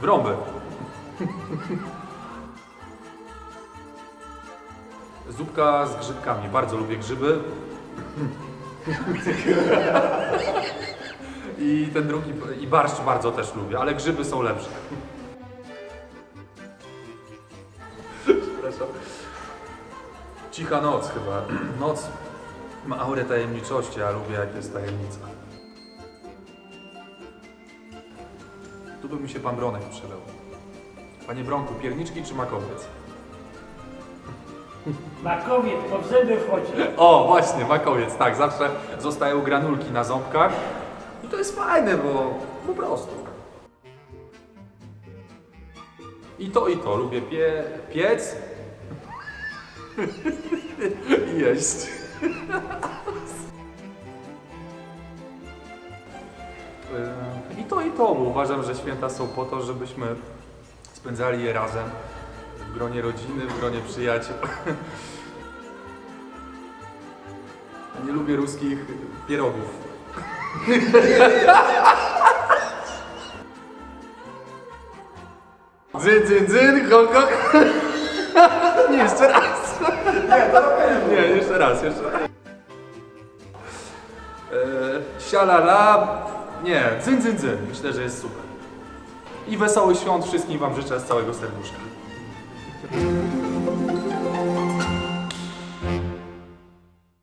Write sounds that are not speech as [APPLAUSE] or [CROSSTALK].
trąby. Zupka z grzybkami. Bardzo lubię grzyby. I ten drugi, i barszcz bardzo też lubię, ale grzyby są lepsze. Cicha noc chyba. Noc ma aurę tajemniczości, a lubię jak jest tajemnica. Tu by mi się pan Bronek przydał. Panie Bronku, pierniczki czy makowiec? Makowiec, bo w zęby wchodzi. O, właśnie, makowiec, tak, zawsze zostają granulki na ząbkach. I to jest fajne, bo po prostu. I to, i to, lubię pie, piec [LAUGHS] i jeść. I to, i to, bo uważam, że święta są po to, żebyśmy spędzali je razem w gronie rodziny, w gronie przyjaciół. [LAUGHS] Nie lubię ruskich pierogów. [LAUGHS] Dzyn, dzyn, dzyn, hok. [LAUGHS] Nie, jeszcze raz. Nie, to Nie, jeszcze raz, jeszcze raz. Eee, sialala. Nie, dzyn, dzyn, dzyn. Myślę, że jest super. I wesołych świąt wszystkim Wam życzę z całego serduszka.